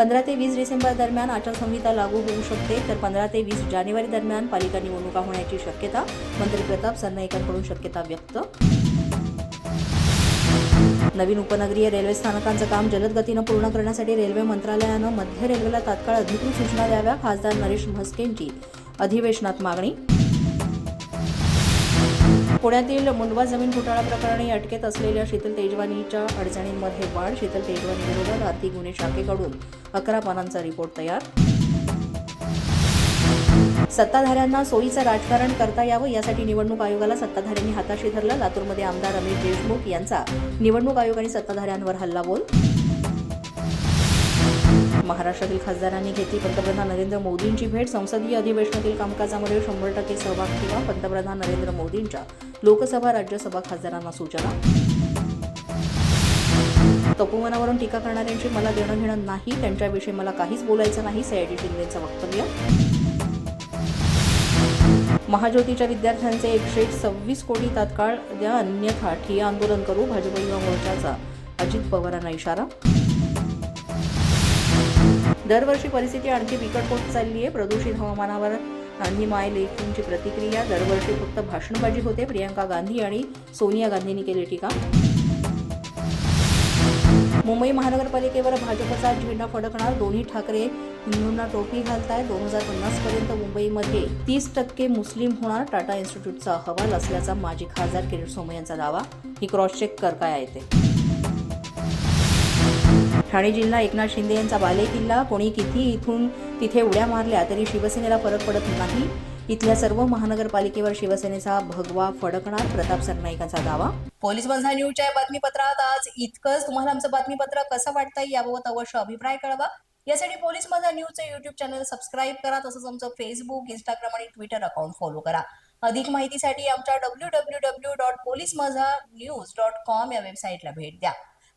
पंधरा ते वीस डिसेंबर दरम्यान आचारसंहिता लागू होऊ शकते. तर पंधरा ते वीस जानेवारी दरम्यान पालिका निवडणुका होण्याची शक्यता मंत्री प्रताप सरनाईकांकडून शक्यता व्यक्त. नवीन उपनगरीय रेल्वे स्थानकांचं काम जलद गतीनं पूर्ण करण्यासाठी रेल्वे मंत्रालयानं मध्य रेल्वेला तात्काळ अधिकृत सूचना द्याव्या खासदार नरेश म्हस्केंची अधिवेशनात मागणी. पुण्यातील मुंडवा जमीन घोटाळा प्रकरणी अटकेत असलेल्या शीतल तेजवानीच्या अडचणींमध्ये वाढ शीतल तेजवानी विरोधात आर्थिक गुन्हे शाखेकडून अकरा पानांचा रिपोर्ट तयार. सत्ताधाऱ्यांना सोयीचं राजकारण करता यावं यासाठी निवडणूक आयोगाला सत्ताधाऱ्यांनी हाताशी धरलं. लातूरमध्ये आमदार अमित देशमुख यांचा निवडणूक आयोगाने सत्ताधाऱ्यांवर सत्ताधाऱ्यांवर हल्लाबोल. महाराष्ट्रातील खासदारांनी घेतली पंतप्रधान नरेंद्र मोदींची भेट. संसदीय अधिवेशनातील कामकाजामध्ये शंभर टक्के सहभाग ठेवा पंतप्रधान नरेंद्र मोदींच्या लोकसभा राज्यसभा खासदारांना सूचना. तपोवनावरून टीका करणाऱ्यांशी मला देणं घेणं नाही त्यांच्याविषयी मला काहीच बोलायचं नाही सयाजी शिंदेचं वक्तव्य महाज्योतीच्या विद्यार्थ्यांचे एकशे सव्वीस कोटी तात्काळ द्या अन्यथा ठिय्या आंदोलन करू भाजप युवा मोर्चाचा अजित पवारांना इशारा. दरवर्षी परिस्थिती आणखी बिकट होत चालली आहे प्रदूषित हवामानावर गांधी माय लेखींची प्रतिक्रिया. दरवर्षी फक्त भाषणबाजी होते. प्रियंका गांधी आणि सोनिया गांधींनी केली टीका. मुंबई महानगरपालिकेवर भाजपचा झेंडा फडकणार दोन्ही ठाकरे. हिंदूंना टोपी घालताय दोन हजार पन्नास पर्यंत मुंबईमध्ये. तीस टक्के मुस्लिम होणार टाटा इन्स्टिट्यूटचा अहवाल असल्याचा माजी खासदार किरीट सोमय यांचा दावा. ही क्रॉस चेक कर काय येते ठाणे जिल्हा एकनाथ शिंदे यांचा बालेकिल्ला. कोणी किती इथून तिथे उड्या मारल्या तरी शिवसेनेला फरक पडत नाही. इथल्या सर्व महानगरपालिकेवर शिवसेनेचा भगवा फडकणार प्रताप सरनाईकांचा दावा. पोलीस बंधा न्यूजच्या बातमीपत्रात आज इतकंच. तुम्हाला आमचं बातमीपत्र कसं वाटतंय याबाबत अवश्य अभिप्राय कळवा. यासाठी पोलीस माझा न्यूजचं युट्यूब चॅनल सबस्क्राईब करा तसंच आमचं फेसबुक इंस्टाग्राम आणि ट्विटर अकाउंट फॉलो करा. अधिक माहितीसाठी आमच्या W W W dot police Majha news dot com या वेबसाईटला भेट द्या.